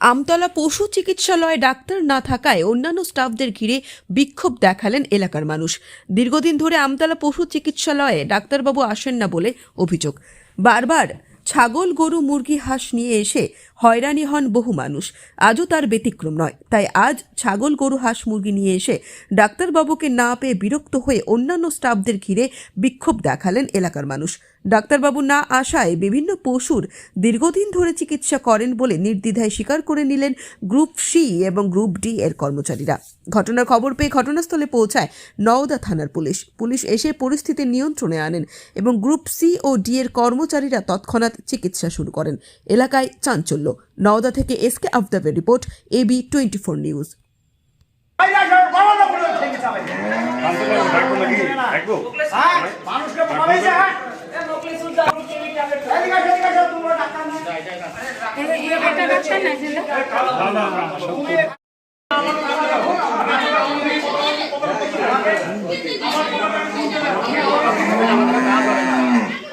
আমতলা পশু চিকিৎসালয়ে ডাক্তার না থাকায় অন্যান্য স্টাফদের ঘিরে বিক্ষোভ দেখালেন এলাকার মানুষ। দীর্ঘদিন ধরে আমতলা পশু চিকিৎসালয়ে ডাক্তারবাবু আসেন না বলে অভিযোগ। বারবার ছাগল, গরু, মুরগি, হাঁস নিয়ে এসে হয়রানি হন বহু মানুষ। আজও তার ব্যতিক্রম নয়। তাই আজ ছাগল, গরু, হাঁস, মুরগি নিয়ে এসে ডাক্তারবাবুকে না পেয়ে বিরক্ত হয়ে অন্যান্য স্টাফদের ঘিরে বিক্ষোভ দেখালেন এলাকার মানুষ। ডাক্তারবাবু না আসায় বিভিন্ন পশুর দীর্ঘদিন ধরে চিকিৎসা করেন বলে নির্দ্বিধায় স্বীকার করে নিলেন গ্রুপ সি এবং গ্রুপ ডি এর কর্মচারীরা। ঘটনার খবর পেয়ে ঘটনাস্থলে পৌঁছায় নওদা থানার পুলিশ। পুলিশ এসে পরিস্থিতি নিয়ন্ত্রণে আনেন এবং গ্রুপ সি ও ডি এর কর্মচারীরা তৎক্ষণাৎ চিকিৎসা শুরু করেন। এলাকায় চাঞ্চল্য। নওদা থেকে SK আফদাবের report AB twenty four news. মানুষকে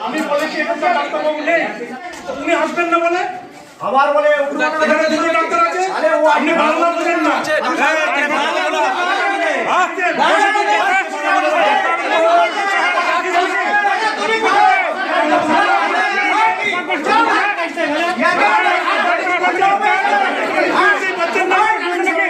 আমি বলেছি ডাক্তারবাবু নেই উনি আসবেন না বলে আবার বলে ডাক্তার আছে আপনি বোঝেন না হ্যাঁ, আপনি বাংলা বোঝেন না। হ্যাঁ? আপনি বলছেন না, নাকি?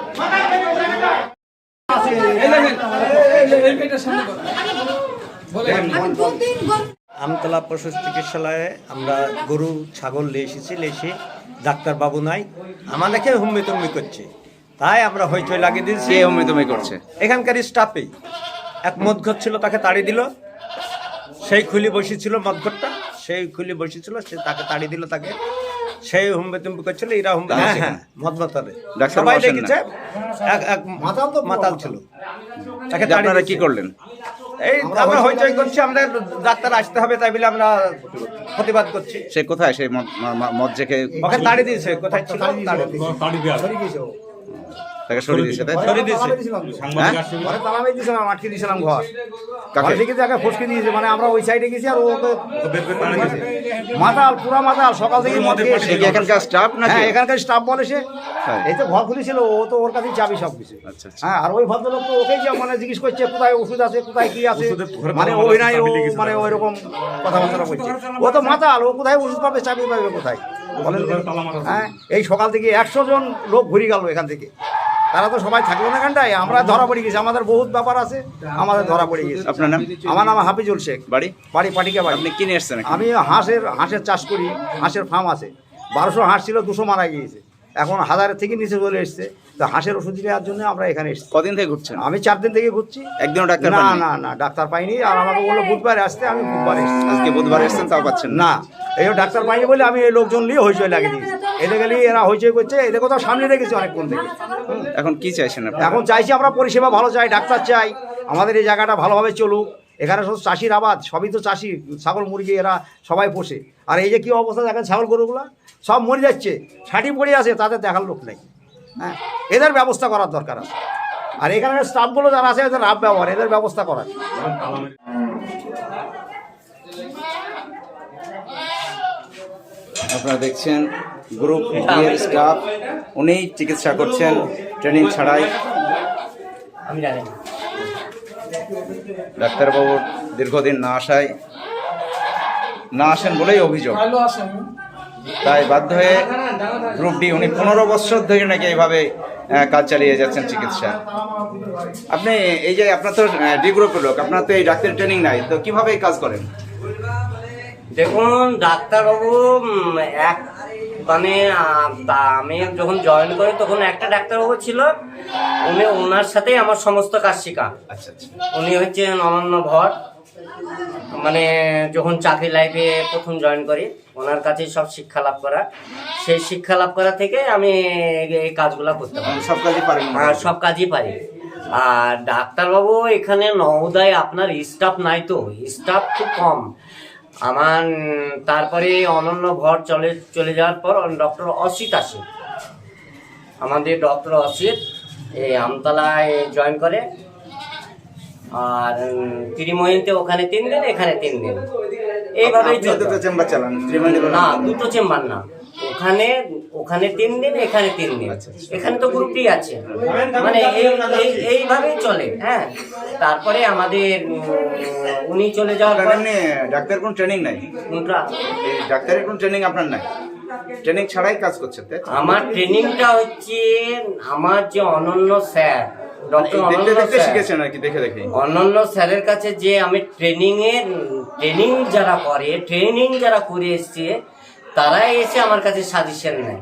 আমতলা পশু চিকিৎসালয়ে আমরা গরু ছাগল নিয়ে এসেছি লেসে ডাক্তারবাবু নাই আমাদেরকে হুম্মি তুম্মি করছে। তাই আমরা হইচই লাগিয়ে দিয়েছি। কে হুমে তুমি করছে? এখানকার স্টাফেই। এক মদঘর ছিল তাকে তাড়ি দিল। সেই খুলি বসেছিল মদঘরটা সেই খুলি বসেছিল সে তাকে তাড়ি দিল তাকে। সেই হুম্বে তুম্বি করছিল এরা হুম্বে হ্যাঁ হ্যাঁ। মদমতারে সবাই দেখেছে এক এক মাতাল তো মাতাল ছিল। তাকে তাড়ি আপনারা কি করলেন? এই আমরা হইচই করছি আমাদের ডাক্তার আসতে হবে তাই বলে আমরা প্রতিবাদ করছি। সে কোথায়? সেই মজ্জেকে ওকে তাড়ি দিয়েছে কোথায় ছিল? তাড়ি দিয়েছে। তাকে সরিয়ে দিয়েছে তাই সরিয়ে দিয়েছে। হ্যাঁ? ঘরে। তালা মেরে দিয়েছিলাম আটকে দিয়েছিলাম ঘর। কাকে? থেকে তাকে ফসকে দিয়েছে মানে আমরা ওই সাইডে গেছি আর ও ওকে মাতাল পুরা মাতাল সকাল থেকে। এখানকার স্টাফ নাকি? হ্যাঁ এখানকার স্টাফ বলে সে। তাই? এই তো ঘর খুলেছিল ও তো ওর কাছেই চাবি সব কিছু আচ্ছা, আচ্ছা। হ্যাঁ আর ওই ভদ্রলোক তো ওকেই যা মানে জিজ্ঞেস করছে কোথায় ওষুধ আছে কোথায় কি আছে? মানে ওই নাই ও মানে ওই রকম কথাবার্তা বলছে। ও তো মাতাল ও কোথায় ওষুধ পাবে চাবি পাবে কোথায়? বলেন হ্যাঁ এই সকাল থেকে একশো জন লোক ঘুরে গেল এখান থেকে। তারা তো সবাই থাকল না এখানটায়। আমরা ধরা পড়ে গেছি। আমাদের বহুত ব্যাপার আছে। আমাদের ধরা পড়ে গেছে। আপনার নাম? আমার নাম হাফিজুল শেখ। বাড়ি? বাড়ি পাটিকা বাড়ি। আপনি কিনে এসছেন আমি হাঁসের হাঁসের চাষ করি। হাঁসের ফার্ম আছে। বারোশো হাঁস ছিল দুশো মারা গিয়েছে। এখন হাজারের থেকে নিচে চলে এসছে। তো হাঁসের ওষুধ দেওয়ার জন্য আমরা এখানে এসেছি। কদিন থেকে ঘুরছেন? আমি চার দিন থেকে ঘুরছি। একদিনও ডাক্তার না না না ডাক্তার পাইনি। আর আমাকে বলল বুধবারে আসতে আমি বুধবার এসেছি। আজকে বুধবার এসছেন তাও পাচ্ছেন না। না এই ডাক্তার পাইনি বলে আমি এই লোকজন নিয়ে হইচই লাগিয়ে দিয়েছি। এদের গেলে এরা হইচই করছে এদের কোথাও সামনে রেখেছি অনেকক্ষণ থেকে। এখন কি চাইছেন আপনি এখন চাইছি আমরা পরিষেবা ভালো চাই ডাক্তার চাই আমাদের এই জায়গাটা ভালোভাবে চলুক। এখানে সব চাষির আবাদ সবই তো চাষি ছাগল মুরগি এরা সবাই পোষে। আর এই যে কী অবস্থা দেখেন ছাগল গরুগুলো? সব মরে যাচ্ছে ছাটি পড়ে আছে তাদের দেখার লোক নেই। হ্যাঁ এদের ব্যবস্থা করার দরকার আছে। আর এখানে স্টাফগুলো যারা আছে এদের রাব ব্যবহার এদের ব্যবস্থা করার। আপনারা দেখছেন গ্রুপ এর স্টাফ উনি চিকিৎসা করছেন ট্রেনিং ছাড়াই। ডাক্তারবাবুর দীর্ঘদিন না আসায় না আসেন বলেই অভিযোগ। তাই বাধ্য হয়ে গ্রুপ ডি উনি পনেরো বছর ধরে নাকি এইভাবে কাজ চালিয়ে যাচ্ছেন চিকিৎসা। আপনি এই যে আপনার তো ডি গ্রুপের লোক আপনার তো এই ডাক্তার ট্রেনিং নাই তো কীভাবে কাজ করেন? দেখুন ডাক্তারবাবু এক মানে আমি যখন জয়েন করি তখন একটা ডাক্তারবাবু ছিল। উনি ওনার সাথেই আমার সমস্ত কাজ শেখা। আচ্ছা আচ্ছা। উনি হচ্ছে অনন্য ভট মানে যখন চাকরি লাইফে প্রথম জয়েন করি ওনার কাছে সব শিক্ষা লাভ করা। সেই শিক্ষা লাভ করা থেকে আমি এই কাজগুলো করতে পারি। সব কাজই পারি। আর সব কাজই পারি। আর ডাক্তারবাবু এখানে নওদায় আপনার স্টাফ নাই তো। স্টাফ খুব কম। আমার তারপরে অনন্য ভর চলে চলে যাওয়ার পর ডক্টর অসিত আসে। আমাদের ডক্টর অসিত এই আমতলায় জয়েন করে। আর ত্রিমোহিনীতে ওখানে তিন দিন এখানে তিন দিন। এইভাবেই দুটো চেম্বার চালান না দুটো চেম্বার না। ওখানে ওখানে তিন দিন এখানে তিন দিন। এখানে তো গ্রুপই আছে। মানে এই এই- এইভাবেই চলে হ্যাঁ। তারপরে আমাদের উনি চলে যাওয়ার এমনি ডাক্তার কোনো ট্রেনিং নাই? ডাক্তারের কোনো ট্রেনিং আপনার নাই? ট্রেনিং ছাড়াই কাজ করছেন আমার ট্রেনিংটা হচ্ছে আমার যে অনন্য স্যার ডক্টর অনন্য দেখতে আর কি দেখে দেখে অন্যান্য স্যারের কাছে যে আমি ট্রেনিং এর ট্রেনিং যারা করে ট্রেনিং যারা করে এসছে তারাই এসে আমার কাছে সাজেশন নেয়।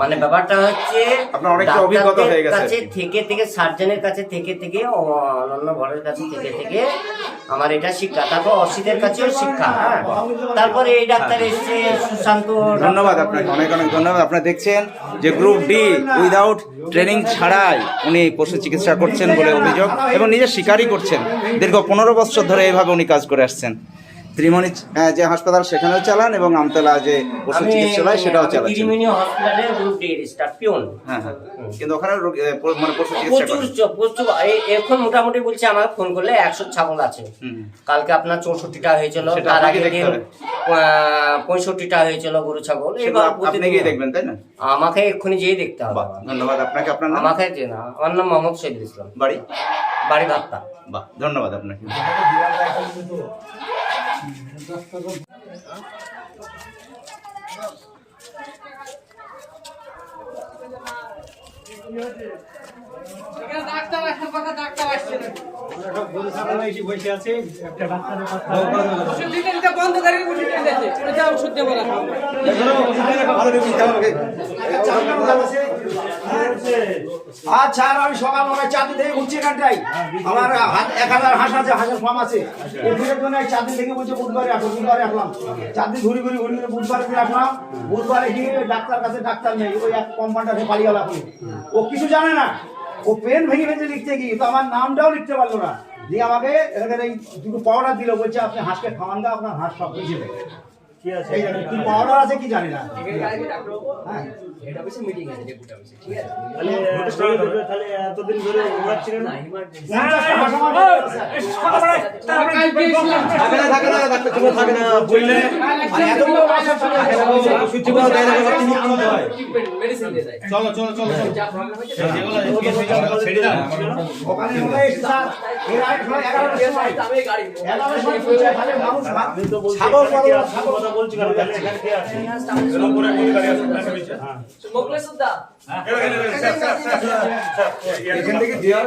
মানে ব্যাপারটা হচ্ছে আপনার অনেকটা অভিজ্ঞতা হয়ে গেছে। কাছে থেকে থেকে সার্জনের কাছে থেকে থেকে অনন্য ভরের কাছে থেকে থেকে আমার এটা শিক্ষা তারপর অসিতের কাছেও শিক্ষা হ্যাঁ। তারপরে এই ডাক্তার এসছে সুশান্ত ধন্যবাদ আপনাকে অনেক অনেক ধন্যবাদ। আপনারা দেখছেন যে গ্রুপ ডি উইদাউট ট্রেনিং ছাড়াই উনি পশু চিকিৎসা করছেন বলে অভিযোগ এবং নিজে শিকারই করছেন। দীর্ঘ পনেরো বছর ধরে এইভাবে উনি কাজ করে আসছেন। ত্রিমণি আহ, যে হাসপাতাল সেখানেও চালান এবং আমতলা যে পশু চিকিৎসালয় সেটাও গ্রুপ ডি স্টাফ পিওন হ্যাঁ হ্যাঁ। কিন্তু ওখানে রোগী- মানে পশু চিকিৎসা প্রচুর প্রচুর এখন মোটামুটি বলছে আমাকে ফোন করলে একশো ছাগল আছে। হুম। কালকে আপনার চৌষট্টিটা হয়েছিল তার আগে দেখতে দিন পঁয়ষট্টিটা হয়েছিল গরু ছাগল এবার আপ- আপনি গিয়ে দেখবেন তাই না? আমাকে এক্ষুনি যেয়ে দেখতে হবে। ধন্যবাদ। আপনাকে আপনার নাম? আমাকে যে না আমার নাম মোহাম্মদ শহীদুল ইসলাম। বাড়ি? বাড়ি ভাত্তা বাহ ধন্যবাদ আপনাকে। বন্ধ করে ওষুধ দেবো ডাক্তার কাছে ডাক্তার নেই এক ও কিছু জানে না। ও পেন ভেঙে ভেঙে লিখতে গিয়ে তো আমার নামটাও লিখতে পারল না। দিয়ে আমাকে এখানে এই দুটো পাউডার দিল, বলছে আপনি হাঁসকে খাওয়ান দাও, আপনার হাঁস সব বুঝে কি পাউডার আছে কি জানি না। হ্যাঁ। চলো চলো চলো ওখানে মনে হয় স্যার, এর আগে সময়। এগারোটার সময়, এগারোটার সময় পৌঁছে, তাহলে মানুষ ছাগল বড় বড় ছাগল এখান থেকে দেওয়ার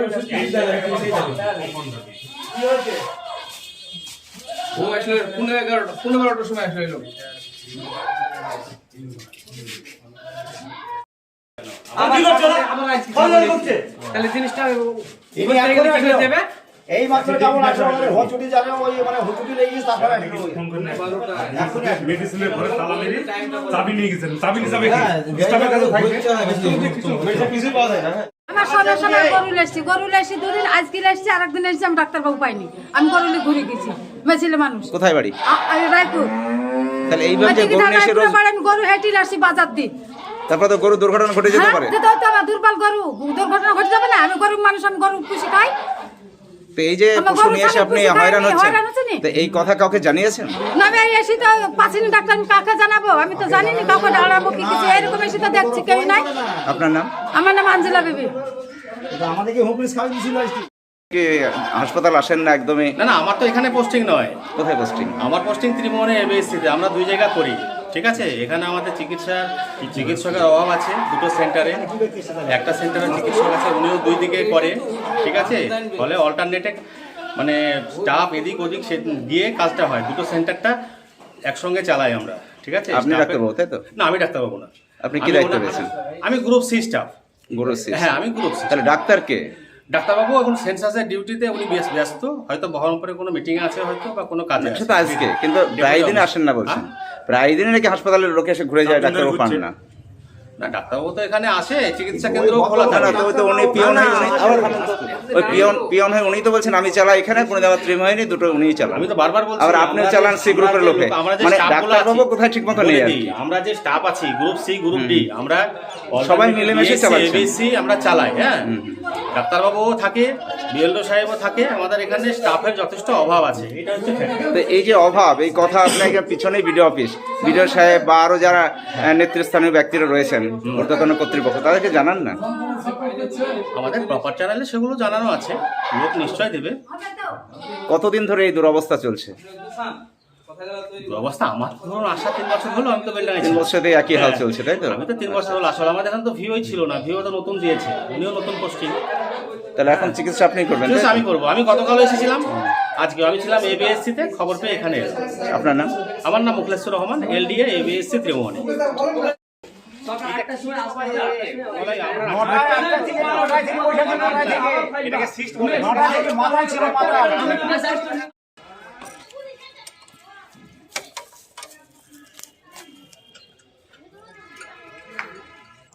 ও আসলে পনেরো এগারোটা পনেরো বারোটার সময় আসলে এলো। তাহলে জিনিসটা আসলো। এই মাত্র কেমন আসলো আমাদের হচুটি জানে ওই মানে হচুটি লেগে গেছে তারপরে আসলো। মেডিসিনের ঘরে তালা মেরে চাবি নিয়ে গেছেন চাবি নিয়ে যাবে স্টাফের কাছে থাকবে? কিছু পাওয়া যায় না আমার গরু লেসছি গরু লেসছি দুদিন আজকে লেসছি আর একদিন এসেছি আমি ডাক্তারবাবু পাইনি। আমি গরুলে ঘুরে গেছি মেছিলে মানুষ। কোথায় বাড়ি? রায়পুর। তাহলে এইভাবে যে ওইদিকে গরু নিয়ে এসে রোজ আমি গরু হেঁটে বাজার দিই তারপরে তো গরু দুর্ঘটনা ঘটে যেতে হ্যাঁ পারে। যেতে হতো আমার দুর্বল গরু। দুর্ঘটনা ঘটে যাবে না আমি গরিব মানুষ আমি গরু খুশি খাই। তো এই যে আমার পশু নিয়ে এসে আপনি হয়রান হচ্ছেন। তো এই কথা কাউকে জানিয়েছেন? না আমি এই এসি তো পাচ্ছিনি ডাক্তার আমি কাকে জানাব? আমি তো জানি না কাউকে দাঁড়াবো কি কিছু এরকম এসে তো দেখছি কেউ নাই। আপনার নাম? আমার নাম আঞ্জলা বেবি। তো আমাদের কি হোম পুলিশ খাওয়াই দিয়েছিল আজকে হাসপাতাল আসেন না একদমই? না না আমার তো এখানে পোস্টিং নয়। কোথায় পোস্টিং আমার পোস্টিং ত্রিভুবনে এবিএসসিতে আমরা দুই জায়গা করি। ঠিক আছে? এখানে আমাদের চিকিৎসার চিকিৎসকের অভাব আছে দুটো সেন্টারে। একটা সেন্টারে চিকিৎসক আছে উনিও দুই দিকে করে ঠিক আছে? ফলে অল্টারনেটে মানে স্টাফ এদিক ওদিক সে দিয়ে কাজটা হয়। দুটো সেন্টারটা একসঙ্গে চালাই আমরা ঠিক আছে? আপনি ডাক্তারবাবু, তাই তো? না আমি ডাক্তারবাবু না। আপনি কি দায়িত্ব আমি গ্রুপ সি স্টাফ গরু sis। হ্যাঁ আমি গ্রুপ সি তাহলে ডাক্তার কে? ডাক্তারবাবু এখন সেন্সাসের ডিউটিতে উনি বেশ ব্যস্ত হয়তো বহরমপুরে কোনো মিটিং আছে হয়তো বা কোনো কাজ আছে আজকে কিন্তু প্রায় দিন আসেন না বলছেন প্রায় দিনে নাকি হাসপাতালের লোকে এসে ঘুরে যায় ডাক্তারবাবু পান না না ডাক্তারবাবু তো এখানে আসে চিকিৎসা কেন্দ্র খোলা থাকে তো উনি পিও না আবার। ওই পিয়ন পিয়ন হয়ে উনি তো বলছেন আমি চালাই এখানে কোনো আমার ত্রিম হয়নি দুটো উনিই চালান। আমি তো বারবার বলছি আবার আপনিও আমরা চালান সি গ্রুপের লোকে। মানে ডাক্তারবাবু কোথায় ঠিক মতো নেই। আমরা যে স্টাফ আছি গ্রুপ সি গ্রুপ ডি আমরা সবাই মিলেমিশে আমরা চালাই হ্যাঁ? ডাক্তারবাবুও থাকে বিএলও সাহেবও থাকে আমাদের এখানে স্টাফের যথেষ্ট অভাব আছে এটা হচ্ছে তো এই যে অভাব এই কথা এখানে পিছনেই বিডিও অফিস বিডিও সাহেব বা আরও যারা নেতৃস্থানীয় ব্যক্তিরা রয়েছেন ঊর্ধ্বতন কর্তৃপক্ষ তাদেরকে জানান না? আমাদের প্রপার চ্যানেলে সেগুলো জানানো আছে লোক নিশ্চয় দেবে। কতদিন ধরে এই দুরবস্থা চলছে? অবস্থা আমার ধরুন আসা তিন বছর হলো আমি তো বেলডাঙে তিন বছর থেকে একই হাল চলছে তাই তো? আমি তো তিন বছর হলো আসলে আমাদের এখানে তো ভিওই ছিল না ভিও তো নতুন দিয়েছে উনিও নতুন পোস্টিং তাহলে এখন চিকিৎসা আপনি করবেন আমি করব আমি গতকাল এসেছিলাম আজকে আমি ছিলাম এবিএসসি তে খবর পেয়ে এখানে আপনার নাম? আমার নাম মুখলেশ্বর রহমান এলডিএ এবিএসসি ত্রিভুবনী। এটাকে সিস্ট করে। মাথায় ছিল মাথা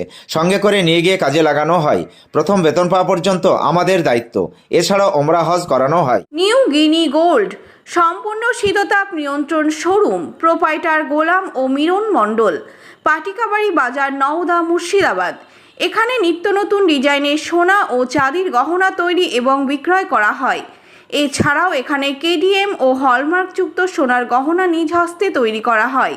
রয়েছে সঙ্গে করে নিয়ে গিয়ে কাজে লাগানো হয়। প্রথম বেতন পাওয়া পর্যন্ত আমাদের দায়িত্ব। এছাড়াও ওমরা হজ করানো হয়। New guinea gold. সম্পূর্ণ শীততাপ নিয়ন্ত্রণ শোরুম, প্রোপাইটার গোলাম ও মিরন মণ্ডল। পাটিকাবাড়ি বাজার নওদা মুর্শিদাবাদ। এখানে নিত্য নতুন ডিজাইনের সোনা ও চাঁদির গহনা তৈরি এবং বিক্রয় করা হয়। এছাড়াও এখানে কেডিএম ও হলমার্কযুক্ত সোনার গহনা নিজ হস্তে তৈরি করা হয়।